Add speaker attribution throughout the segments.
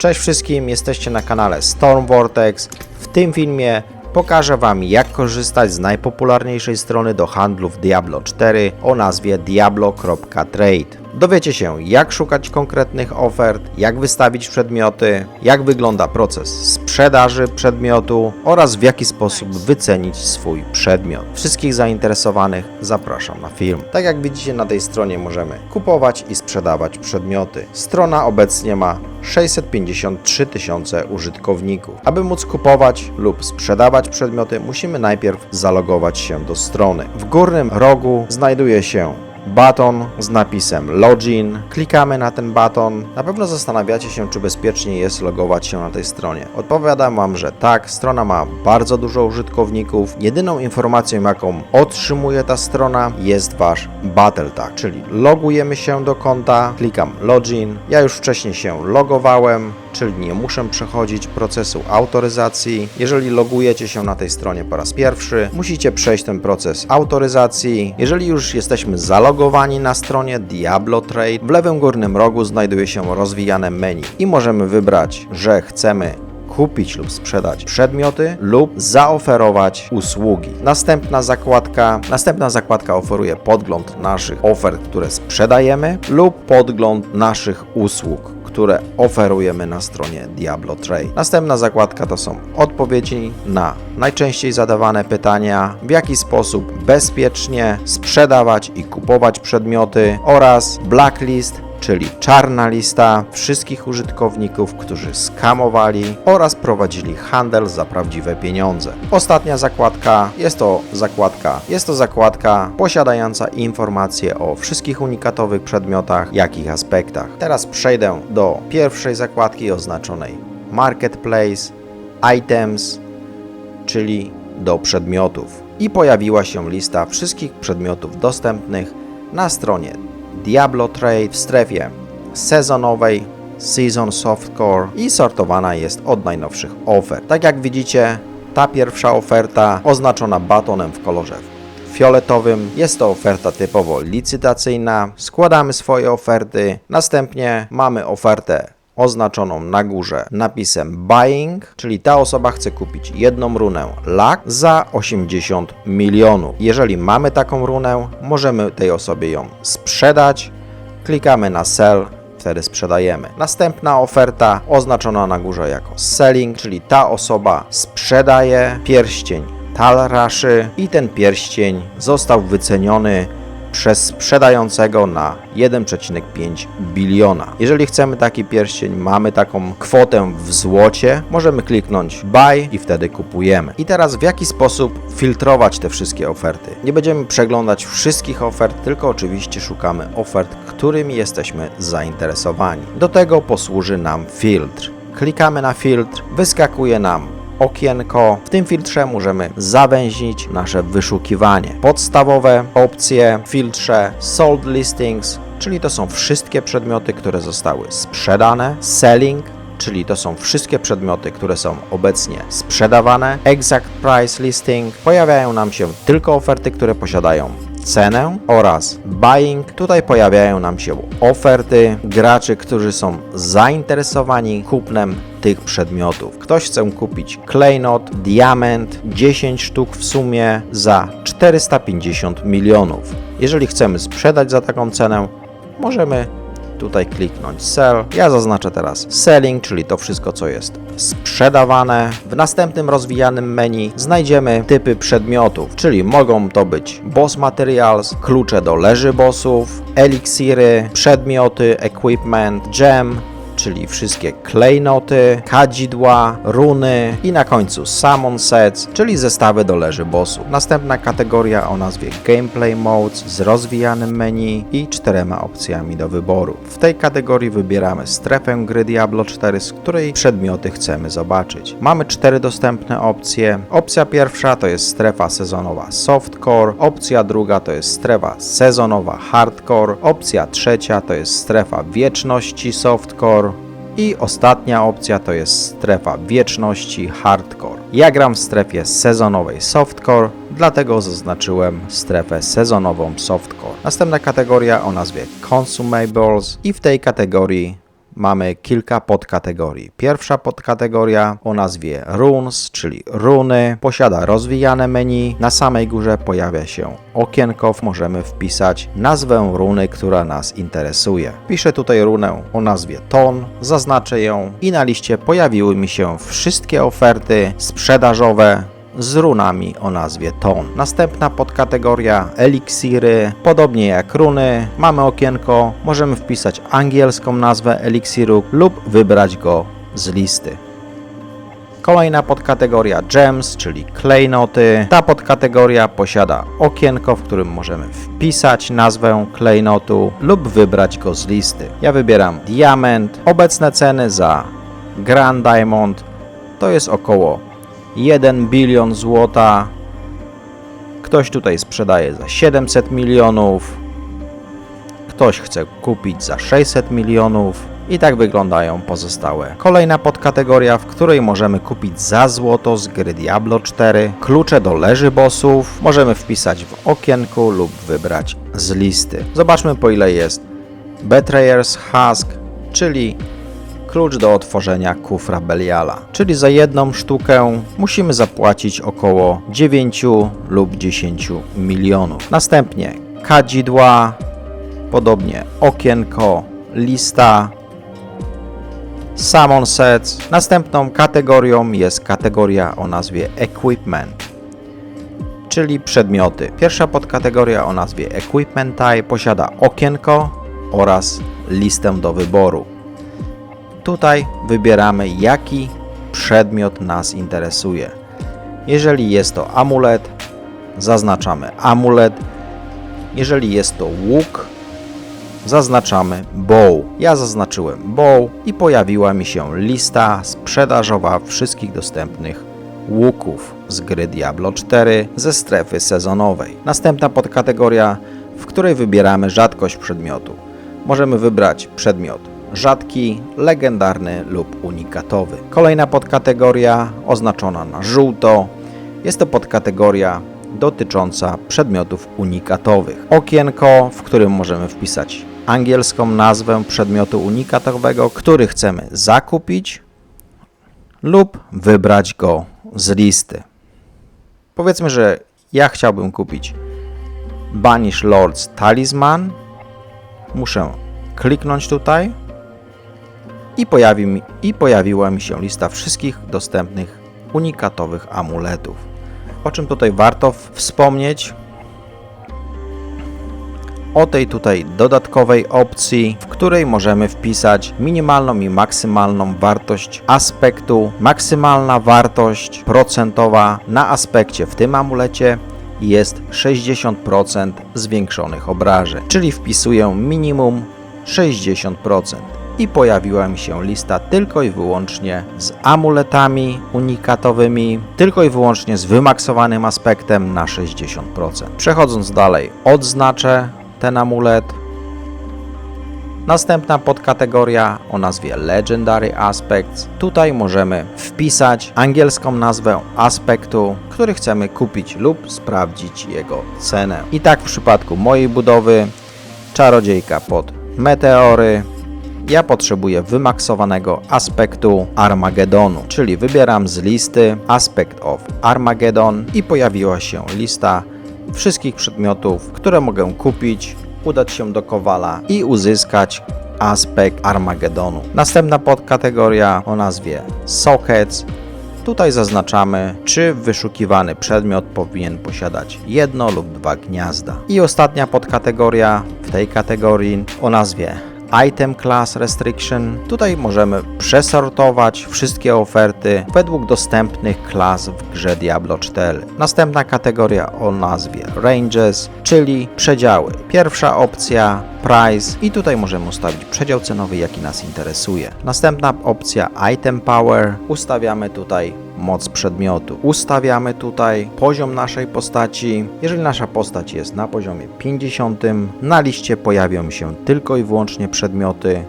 Speaker 1: Cześć wszystkim, jesteście na kanale Storm Vortex. W tym filmie pokażę Wam jak korzystać z najpopularniejszej strony do handlu w Diablo 4 o nazwie diablo.trade. Dowiecie się jak szukać konkretnych ofert, jak wystawić przedmioty, jak wygląda proces sprzedaży przedmiotu oraz w jaki sposób wycenić swój przedmiot. Wszystkich zainteresowanych zapraszam na film. Tak jak widzicie na tej stronie możemy kupować i sprzedawać przedmioty. Strona obecnie ma 653 tysiące użytkowników. Aby móc kupować lub sprzedawać przedmioty, musimy najpierw zalogować się do strony. W górnym rogu znajduje się baton z napisem Login. Klikamy na ten baton. Na pewno zastanawiacie się, czy bezpiecznie jest logować się na tej stronie. Odpowiadam Wam, że tak, strona ma bardzo dużo użytkowników. Jedyną informacją, jaką otrzymuje ta strona, jest Wasz Battle Tag, czyli logujemy się do konta, klikam Login. Ja już wcześniej się logowałem, czyli nie muszę przechodzić procesu autoryzacji. Jeżeli logujecie się na tej stronie po raz pierwszy, musicie przejść ten proces autoryzacji. Jeżeli już jesteśmy zalogowani na stronie Diablo Trade, w lewym górnym rogu znajduje się rozwijane menu i możemy wybrać, że chcemy kupić lub sprzedać przedmioty lub zaoferować usługi. Następna zakładka, następna zakładka oferuje podgląd naszych ofert, które sprzedajemy lub podgląd naszych usług które oferujemy na stronie Diablo Trade. Następna zakładka to są odpowiedzi na najczęściej zadawane pytania, w jaki sposób bezpiecznie sprzedawać i kupować przedmioty oraz blacklist czyli czarna lista wszystkich użytkowników, którzy skamowali oraz prowadzili handel za prawdziwe pieniądze. Ostatnia zakładka jest to zakładka, jest to zakładka posiadająca informacje o wszystkich unikatowych przedmiotach, jak ich aspektach. Teraz przejdę do pierwszej zakładki oznaczonej Marketplace, Items, czyli do przedmiotów. I pojawiła się lista wszystkich przedmiotów dostępnych na stronie Diablo Trade w strefie sezonowej Season Softcore i sortowana jest od najnowszych ofert. Tak jak widzicie, ta pierwsza oferta oznaczona batonem w kolorze fioletowym. Jest to oferta typowo licytacyjna. Składamy swoje oferty. Następnie mamy ofertę oznaczoną na górze napisem buying, czyli ta osoba chce kupić jedną runę lak za 80 milionów. Jeżeli mamy taką runę, możemy tej osobie ją sprzedać. Klikamy na sell, wtedy sprzedajemy. Następna oferta oznaczona na górze jako selling, czyli ta osoba sprzedaje pierścień Talraszy i ten pierścień został wyceniony przez sprzedającego na 1,5 biliona. Jeżeli chcemy taki pierścień, mamy taką kwotę w złocie, możemy kliknąć buy i wtedy kupujemy. I teraz w jaki sposób filtrować te wszystkie oferty? Nie będziemy przeglądać wszystkich ofert, tylko oczywiście szukamy ofert, którymi jesteśmy zainteresowani. Do tego posłuży nam filtr. Klikamy na filtr, wyskakuje nam okienko. W tym filtrze możemy zawęzić nasze wyszukiwanie. Podstawowe opcje w filtrze Sold Listings, czyli to są wszystkie przedmioty, które zostały sprzedane. Selling, czyli to są wszystkie przedmioty, które są obecnie sprzedawane. Exact Price Listing, pojawiają nam się tylko oferty, które posiadają cenę oraz buying. Tutaj pojawiają nam się oferty graczy, którzy są zainteresowani kupnem tych przedmiotów. Ktoś chce kupić klejnot, diament, 10 sztuk w sumie za 450 milionów. Jeżeli chcemy sprzedać za taką cenę, możemy tutaj kliknąć sell. Ja zaznaczę teraz selling, czyli to wszystko, co jest sprzedawane. W następnym rozwijanym menu znajdziemy typy przedmiotów, czyli mogą to być boss materials, klucze do leży bossów, eliksiry, przedmioty, equipment, gem, czyli wszystkie klejnoty, kadzidła, runy i na końcu summon sets, czyli zestawy do leży bossów. Następna kategoria o nazwie Gameplay Modes z rozwijanym menu i czterema opcjami do wyboru. W tej kategorii wybieramy strefę gry Diablo 4, z której przedmioty chcemy zobaczyć. Mamy cztery dostępne opcje. Opcja pierwsza to jest strefa sezonowa Softcore, opcja druga to jest strefa sezonowa Hardcore, opcja trzecia to jest strefa wieczności Softcore, i ostatnia opcja to jest strefa wieczności hardcore. Ja gram w strefie sezonowej softcore, dlatego zaznaczyłem strefę sezonową softcore. Następna kategoria o nazwie consumables i w tej kategorii mamy kilka podkategorii. Pierwsza podkategoria o nazwie Runes, czyli runy, posiada rozwijane menu. Na samej górze pojawia się okienko, możemy wpisać nazwę runy, która nas interesuje. Piszę tutaj runę o nazwie Ton, zaznaczę ją i na liście pojawiły mi się wszystkie oferty sprzedażowe z runami o nazwie Ton. Następna podkategoria eliksiry, podobnie jak runy, mamy okienko, możemy wpisać angielską nazwę eliksiru lub wybrać go z listy. Kolejna podkategoria Gems, czyli klejnoty. Ta podkategoria posiada okienko, w którym możemy wpisać nazwę klejnotu lub wybrać go z listy. Ja wybieram diament. Obecne ceny za Grand Diamond to jest około 1 bilion złota. Ktoś tutaj sprzedaje za 700 milionów. Ktoś chce kupić za 600 milionów. I tak wyglądają pozostałe. Kolejna podkategoria, w której możemy kupić za złoto z gry Diablo 4 klucze do leży bossów. Możemy wpisać w okienku lub wybrać z listy. Zobaczmy po ile jest. Betrayer's Husk, czyli klucz do otworzenia kufra Beliala. Czyli za jedną sztukę musimy zapłacić około 9 lub 10 milionów. Następnie kadzidła, podobnie okienko, lista, Summon Sets. Następną kategorią jest kategoria o nazwie Equipment, czyli przedmioty. Pierwsza podkategoria o nazwie Equipment Type posiada okienko oraz listę do wyboru. Tutaj wybieramy jaki przedmiot nas interesuje. Jeżeli jest to amulet, zaznaczamy amulet. Jeżeli jest to łuk, zaznaczamy bow. Ja zaznaczyłem bow i pojawiła mi się lista sprzedażowa wszystkich dostępnych łuków z gry Diablo 4 ze strefy sezonowej. Następna podkategoria, w której wybieramy rzadkość przedmiotu. Możemy wybrać przedmiot rzadki, legendarny lub unikatowy. Kolejna podkategoria oznaczona na żółto jest to podkategoria dotycząca przedmiotów unikatowych. Okienko, w którym możemy wpisać angielską nazwę przedmiotu unikatowego, który chcemy zakupić lub wybrać go z listy. Powiedzmy, że ja chciałbym kupić Banish Lord's Talisman. Muszę kliknąć tutaj i, pojawi mi, i pojawiła mi się lista wszystkich dostępnych unikatowych amuletów. O czym tutaj warto wspomnieć? O tej tutaj dodatkowej opcji, w której możemy wpisać minimalną i maksymalną wartość aspektu. Maksymalna wartość procentowa na aspekcie w tym amulecie jest 60% zwiększonych obrażeń, czyli wpisuję minimum 60% i pojawiła mi się lista tylko i wyłącznie z amuletami unikatowymi, tylko i wyłącznie z wymaksowanym aspektem na 60%. Przechodząc dalej, odznaczę ten amulet. Następna podkategoria o nazwie Legendary Aspects. Tutaj możemy wpisać angielską nazwę aspektu, który chcemy kupić lub sprawdzić jego cenę. I tak w przypadku mojej budowy czarodziejka pod meteory ja potrzebuję wymaksowanego aspektu Armagedonu, czyli wybieram z listy Aspect of Armageddon i pojawiła się lista wszystkich przedmiotów, które mogę kupić, udać się do Kowala i uzyskać aspekt Armagedonu. Następna podkategoria o nazwie Sockets. Tutaj zaznaczamy, czy wyszukiwany przedmiot powinien posiadać jedno lub dwa gniazda. I ostatnia podkategoria w tej kategorii o nazwie Item Class Restriction. Tutaj możemy przesortować wszystkie oferty według dostępnych klas w grze Diablo 4. Następna kategoria o nazwie Ranges, czyli przedziały. Pierwsza opcja Price i tutaj możemy ustawić przedział cenowy, jaki nas interesuje. Następna opcja Item Power. Ustawiamy tutaj moc przedmiotu. Ustawiamy tutaj poziom naszej postaci. Jeżeli nasza postać jest na poziomie 50, na liście pojawią się tylko i wyłącznie przedmioty,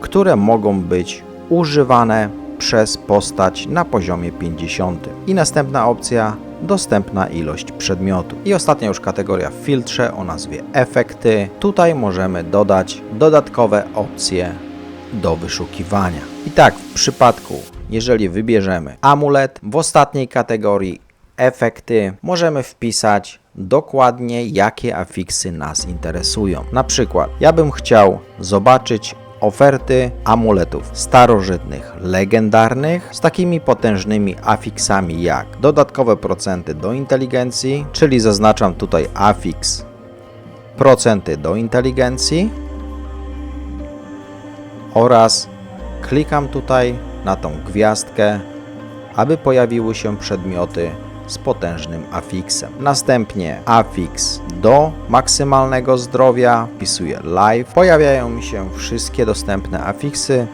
Speaker 1: które mogą być używane przez postać na poziomie 50. I następna opcja dostępna ilość przedmiotu. I ostatnia już kategoria w filtrze o nazwie efekty. Tutaj możemy dodać dodatkowe opcje do wyszukiwania. I tak w przypadku, jeżeli wybierzemy amulet, w ostatniej kategorii efekty możemy wpisać dokładnie jakie afiksy nas interesują. Na przykład ja bym chciał zobaczyć oferty amuletów starożytnych, legendarnych z takimi potężnymi afiksami jak dodatkowe procenty do inteligencji, czyli zaznaczam tutaj afiks procenty do inteligencji oraz klikam tutaj na tą gwiazdkę, aby pojawiły się przedmioty z potężnym afiksem. Następnie afiks do maksymalnego zdrowia, wpisuję live. Pojawiają mi się wszystkie dostępne afiksy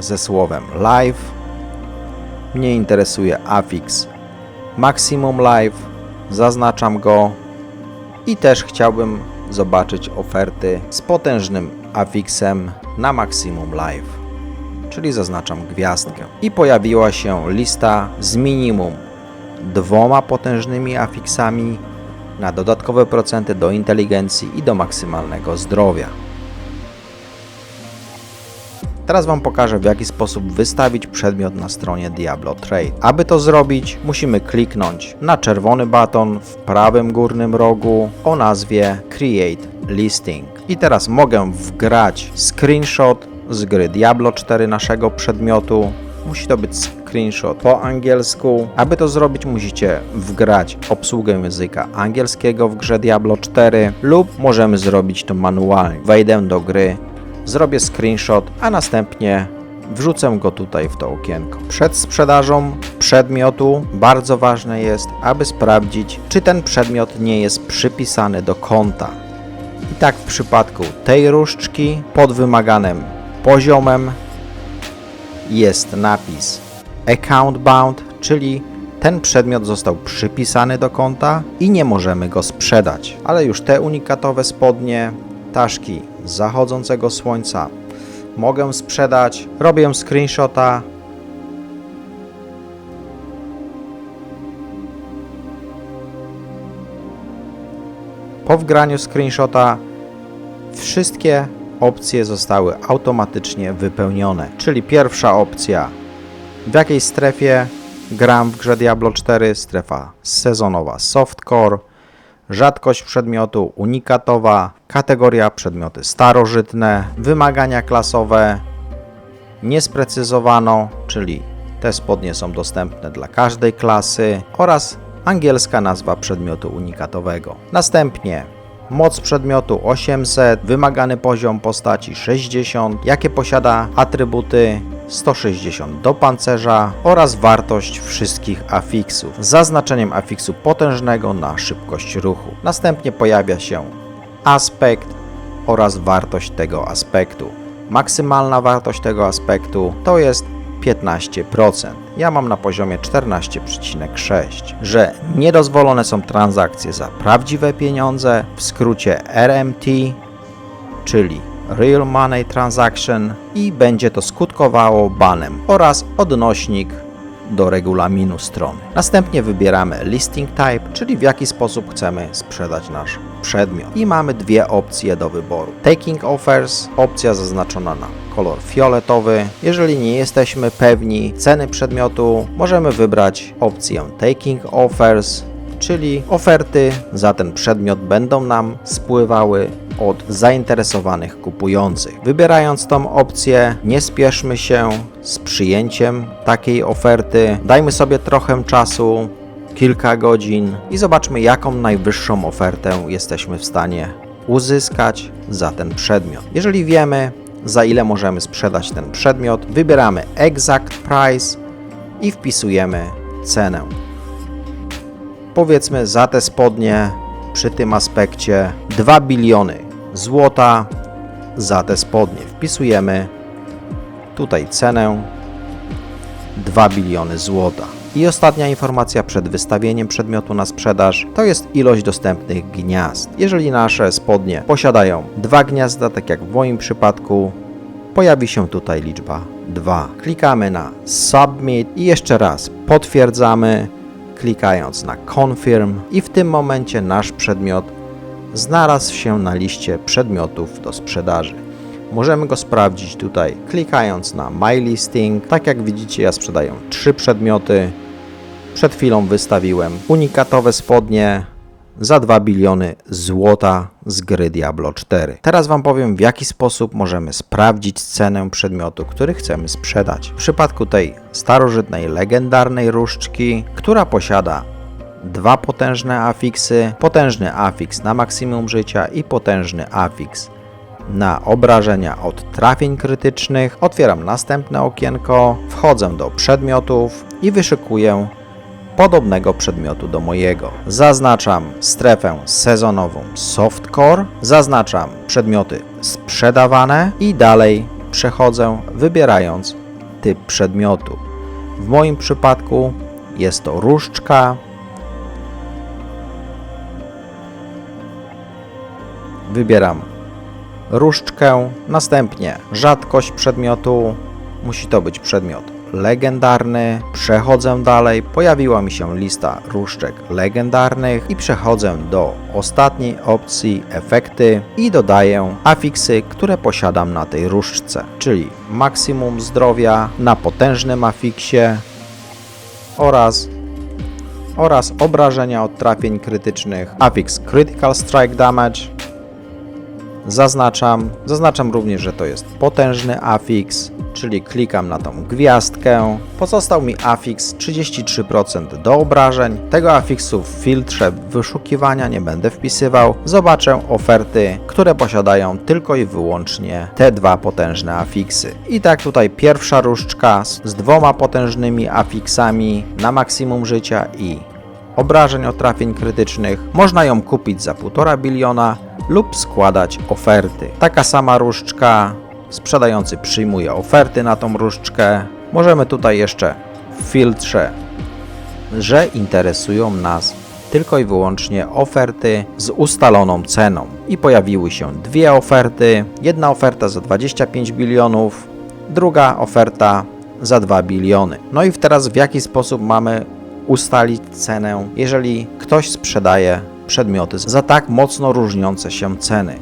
Speaker 1: ze słowem live. Mnie interesuje afiks maximum live, zaznaczam go i też chciałbym zobaczyć oferty z potężnym afiksem na maksimum live, czyli zaznaczam gwiazdkę. I pojawiła się lista z minimum dwoma potężnymi afiksami na dodatkowe procenty do inteligencji i do maksymalnego zdrowia. Teraz Wam pokażę w jaki sposób wystawić przedmiot na stronie Diablo Trade. Aby to zrobić musimy kliknąć na czerwony baton w prawym górnym rogu o nazwie Create Listing. I teraz mogę wgrać screenshot z gry Diablo 4 naszego przedmiotu. Musi to być screenshot po angielsku. Aby to zrobić musicie wgrać obsługę języka angielskiego w grze Diablo 4 lub możemy zrobić to manualnie. Wejdę do gry, zrobię screenshot, a następnie wrzucę go tutaj w to okienko. Przed sprzedażą przedmiotu bardzo ważne jest, aby sprawdzić, czy ten przedmiot nie jest przypisany do konta. I tak w przypadku tej różdżki pod wymaganym poziomem jest napis account bound, czyli ten przedmiot został przypisany do konta i nie możemy go sprzedać. Ale już te unikatowe spodnie, taszki zachodzącego słońca mogę sprzedać. Robię screenshota. Po wgraniu screenshota wszystkie opcje zostały automatycznie wypełnione. Czyli pierwsza opcja w jakiej strefie gram w grze Diablo 4, strefa sezonowa softcore, rzadkość przedmiotu unikatowa, kategoria przedmioty starożytne, wymagania klasowe, niesprecyzowano, czyli te spodnie są dostępne dla każdej klasy oraz angielska nazwa przedmiotu unikatowego. Następnie moc przedmiotu 800, wymagany poziom postaci 60, jakie posiada atrybuty 160 do pancerza oraz wartość wszystkich afiksów zaznaczeniem afiksu potężnego na szybkość ruchu. Następnie pojawia się aspekt oraz wartość tego aspektu. Maksymalna wartość tego aspektu to jest 15%. Ja mam na poziomie 14,6. Że niedozwolone są transakcje za prawdziwe pieniądze, w skrócie RMT, czyli Real Money Transaction i będzie to skutkowało banem oraz odnośnik do regulaminu strony. Następnie wybieramy Listing Type, czyli w jaki sposób chcemy sprzedać nasz przedmiot. I mamy dwie opcje do wyboru. Taking Offers, opcja zaznaczona na kolor fioletowy. Jeżeli nie jesteśmy pewni ceny przedmiotu, możemy wybrać opcję Taking Offers, czyli oferty za ten przedmiot będą nam spływały od zainteresowanych kupujących. Wybierając tą opcję, nie spieszmy się z przyjęciem takiej oferty. Dajmy sobie trochę czasu, kilka godzin i zobaczmy, jaką najwyższą ofertę jesteśmy w stanie uzyskać za ten przedmiot. Jeżeli wiemy, za ile możemy sprzedać ten przedmiot, wybieramy Exact Price i wpisujemy cenę. Powiedzmy za te spodnie przy tym aspekcie 2 biliony złota za te spodnie. Wpisujemy tutaj cenę 2 biliony złota. I ostatnia informacja przed wystawieniem przedmiotu na sprzedaż to jest ilość dostępnych gniazd. Jeżeli nasze spodnie posiadają dwa gniazda, tak jak w moim przypadku, pojawi się tutaj liczba 2. Klikamy na Submit i jeszcze raz potwierdzamy, klikając na Confirm i w tym momencie nasz przedmiot znalazł się na liście przedmiotów do sprzedaży. Możemy go sprawdzić tutaj klikając na My Listing. Tak jak widzicie ja sprzedaję trzy przedmioty. Przed chwilą wystawiłem unikatowe spodnie za 2 biliony złota z gry Diablo 4. Teraz Wam powiem w jaki sposób możemy sprawdzić cenę przedmiotu, który chcemy sprzedać. W przypadku tej starożytnej, legendarnej różdżki, która posiada dwa potężne afiksy, potężny afiks na maksimum życia i potężny afiks na obrażenia od trafień krytycznych. Otwieram następne okienko, wchodzę do przedmiotów i wyszukuję podobnego przedmiotu do mojego. Zaznaczam strefę sezonową Softcore, zaznaczam przedmioty sprzedawane i dalej przechodzę wybierając typ przedmiotu. W moim przypadku jest to różdżka. Wybieram. Różdżkę, następnie rzadkość przedmiotu, musi to być przedmiot legendarny. Przechodzę dalej, pojawiła mi się lista różdżek legendarnych i przechodzę do ostatniej opcji efekty. I dodaję afiksy, które posiadam na tej różdżce, czyli maksimum zdrowia na potężnym afiksie oraz oraz obrażenia od trafień krytycznych, afiks Critical Strike Damage, zaznaczam. Zaznaczam również, że to jest potężny afiks, czyli klikam na tą gwiazdkę. Pozostał mi afiks 33% do obrażeń. Tego afiksu w filtrze wyszukiwania nie będę wpisywał. Zobaczę oferty, które posiadają tylko i wyłącznie te dwa potężne afiksy. I tak tutaj pierwsza różdżka z, dwoma potężnymi afiksami na maksimum życia i obrażeń od trafień krytycznych. Można ją kupić za 1,5 biliona lub składać oferty. Taka sama różdżka, sprzedający przyjmuje oferty na tą różdżkę. Możemy tutaj jeszcze w filtrze, że interesują nas tylko i wyłącznie oferty z ustaloną ceną. I pojawiły się dwie oferty. Jedna oferta za 25 bilionów, druga oferta za 2 biliony. No i teraz w jaki sposób mamy ustalić cenę, jeżeli ktoś sprzedaje przedmioty za tak mocno różniące się ceny.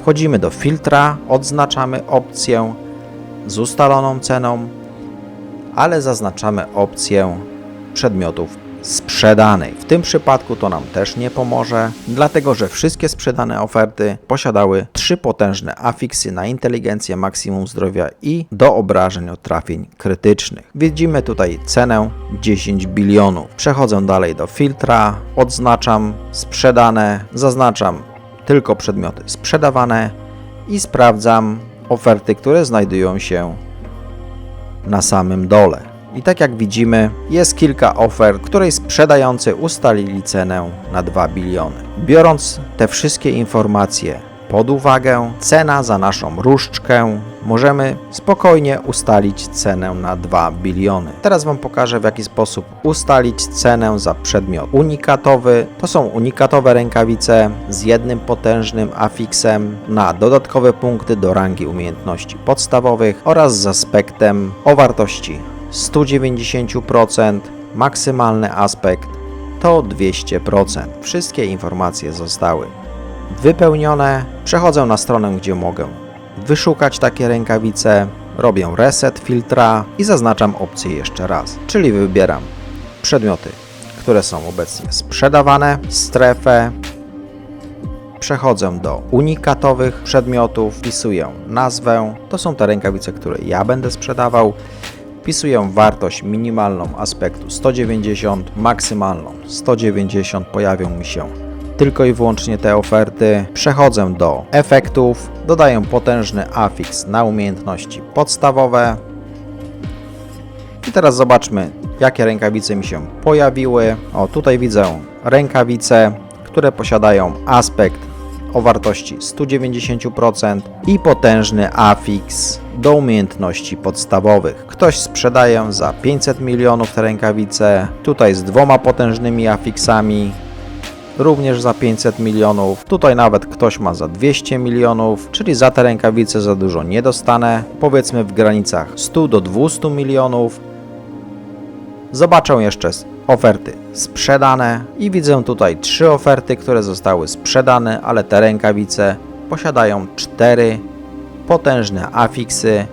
Speaker 1: Wchodzimy do filtra, odznaczamy opcję z ustaloną ceną, ale zaznaczamy opcję przedmiotów sprzedanej. W tym przypadku to nam też nie pomoże, dlatego że wszystkie sprzedane oferty posiadały trzy potężne afiksy na inteligencję, maksimum zdrowia i do obrażeń od trafień krytycznych. Widzimy tutaj cenę 10 bilionów. Przechodzę dalej do filtra, odznaczam sprzedane, zaznaczam tylko przedmioty sprzedawane i sprawdzam oferty, które znajdują się na samym dole. I tak jak widzimy, jest kilka ofert, której sprzedający ustalili cenę na 2 biliony. Biorąc te wszystkie informacje pod uwagę, cena za naszą różdżkę możemy spokojnie ustalić cenę na 2 biliony. Teraz Wam pokażę w jaki sposób ustalić cenę za przedmiot unikatowy. To są unikatowe rękawice z jednym potężnym afiksem na dodatkowe punkty do rangi umiejętności podstawowych oraz z aspektem o wartości 190%, maksymalny aspekt to 200%. Wszystkie informacje zostały wypełnione. Przechodzę na stronę, gdzie mogę wyszukać takie rękawice, robię reset filtra i zaznaczam opcję jeszcze raz, czyli wybieram przedmioty, które są obecnie sprzedawane, strefę, przechodzę do unikatowych przedmiotów, wpisuję nazwę, to są te rękawice, które ja będę sprzedawał, Wpisuję wartość minimalną aspektu 190, maksymalną 190, pojawią mi się tylko i wyłącznie te oferty. Przechodzę do efektów, dodaję potężny afiks na umiejętności podstawowe. I teraz zobaczmy, jakie rękawice mi się pojawiły. O, tutaj widzę rękawice, które posiadają aspekt o wartości 190% i potężny afiks do umiejętności podstawowych. Ktoś sprzedaje za 500 milionów te rękawice, tutaj z dwoma potężnymi afiksami, również za 500 milionów. Tutaj nawet ktoś ma za 200 milionów, czyli za te rękawice za dużo nie dostanę. Powiedzmy w granicach 100 do 200 milionów. Zobaczę jeszcze oferty sprzedane i widzę tutaj trzy oferty, które zostały sprzedane, ale te rękawice posiadają cztery potężne afiksy,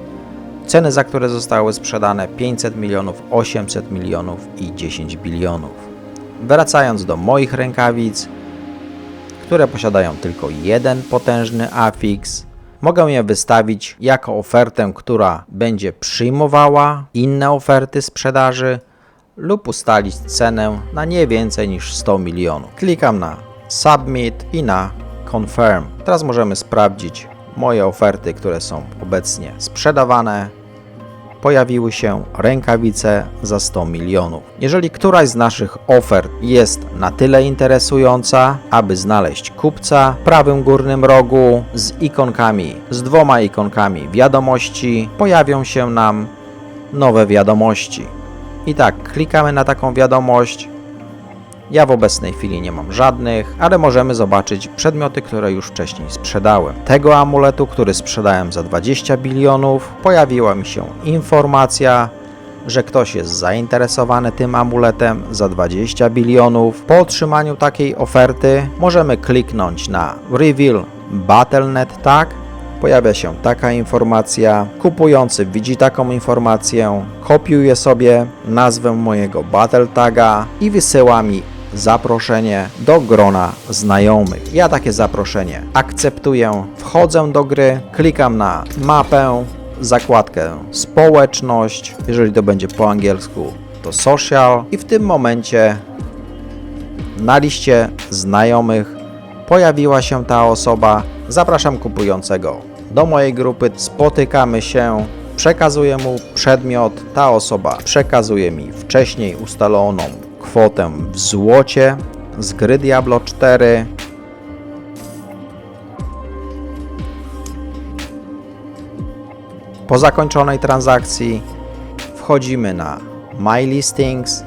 Speaker 1: ceny za które zostały sprzedane 500 milionów, 800 milionów i 10 bilionów. Wracając do moich rękawic, które posiadają tylko jeden potężny afiks, mogę je wystawić jako ofertę, która będzie przyjmowała inne oferty sprzedaży lub ustalić cenę na nie więcej niż 100 milionów. Klikam na Submit i na Confirm. Teraz możemy sprawdzić moje oferty, które są obecnie sprzedawane. Pojawiły się rękawice za 100 milionów. Jeżeli któraś z naszych ofert jest na tyle interesująca, aby znaleźć kupca, w prawym górnym rogu z ikonkami, z dwoma ikonkami wiadomości, pojawią się nam nowe wiadomości. I tak, klikamy na taką wiadomość. Ja w obecnej chwili nie mam żadnych, ale możemy zobaczyć przedmioty, które już wcześniej sprzedałem. Tego amuletu, który sprzedałem za 20 bilionów, pojawiła mi się informacja, że ktoś jest zainteresowany tym amuletem za 20 bilionów. Po otrzymaniu takiej oferty możemy kliknąć na Reveal Battle.net Tag pojawia się taka informacja. Kupujący widzi taką informację, kopiuje sobie nazwę mojego Battle Taga i wysyła mi zaproszenie do grona znajomych. Ja takie zaproszenie akceptuję, wchodzę do gry, klikam na mapę, zakładkę społeczność, jeżeli to będzie po angielsku to social i w tym momencie na liście znajomych pojawiła się ta osoba. Zapraszam kupującego do mojej grupy, spotykamy się, przekazuję mu przedmiot, ta osoba przekazuje mi wcześniej ustaloną kwotę w złocie z gry Diablo 4. Po zakończonej transakcji wchodzimy na My Listings.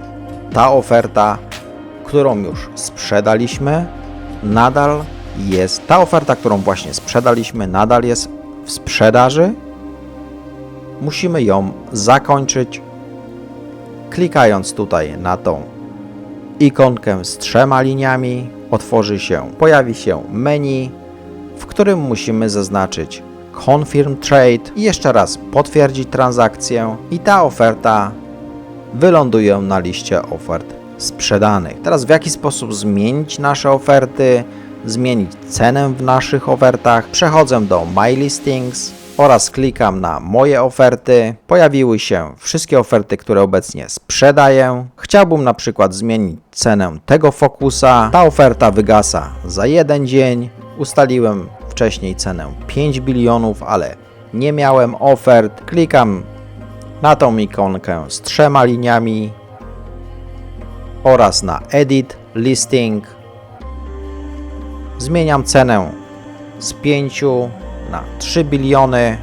Speaker 1: Ta oferta, którą już sprzedaliśmy, nadal jest. Ta oferta, którą właśnie sprzedaliśmy, nadal jest w sprzedaży. Musimy ją zakończyć. Klikając tutaj na tą ikonkę z trzema liniami, otworzy się, pojawi się menu, w którym musimy zaznaczyć Confirm Trade i jeszcze raz potwierdzić transakcję i ta oferta wyląduje na liście ofert sprzedanych. Teraz w jaki sposób zmienić nasze oferty, zmienić cenę w naszych ofertach? Przechodzę do My Listings oraz klikam na moje oferty. Pojawiły się wszystkie oferty, które obecnie sprzedaję. Chciałbym na przykład zmienić cenę tego fokusa. Ta oferta wygasa za jeden dzień. Ustaliłem wcześniej cenę 5 bilionów, ale nie miałem ofert. Klikam na tą ikonkę z trzema liniami oraz na Edit Listing. Zmieniam cenę z 5 na 3 biliony.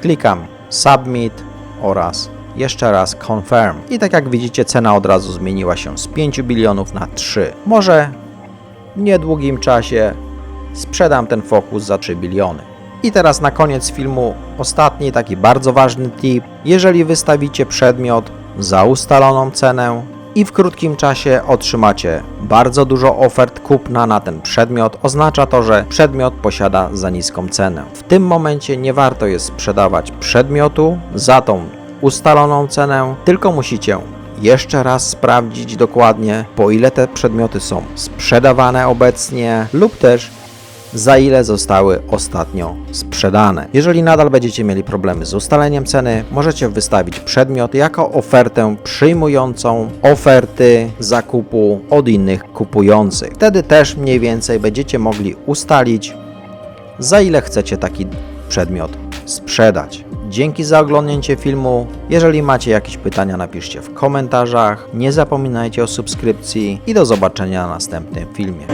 Speaker 1: Klikam Submit oraz jeszcze raz Confirm. I tak jak widzicie, cena od razu zmieniła się z 5 bilionów na 3. Może w niedługim czasie sprzedam ten fokus za 3 biliony. I teraz na koniec filmu ostatni taki bardzo ważny tip. Jeżeli wystawicie przedmiot za ustaloną cenę i w krótkim czasie otrzymacie bardzo dużo ofert kupna na ten przedmiot, oznacza to, że przedmiot posiada za niską cenę. W tym momencie nie warto jest sprzedawać przedmiotu za tą ustaloną cenę, tylko musicie jeszcze raz sprawdzić dokładnie, po ile te przedmioty są sprzedawane obecnie, lub też za ile zostały ostatnio sprzedane. Jeżeli nadal będziecie mieli problemy z ustaleniem ceny, możecie wystawić przedmiot jako ofertę przyjmującą oferty zakupu od innych kupujących. Wtedy też mniej więcej będziecie mogli ustalić, za ile chcecie taki przedmiot sprzedać. Dzięki za oglądnięcie filmu. Jeżeli macie jakieś pytania, napiszcie w komentarzach. Nie zapominajcie o subskrypcji i do zobaczenia na następnym filmie.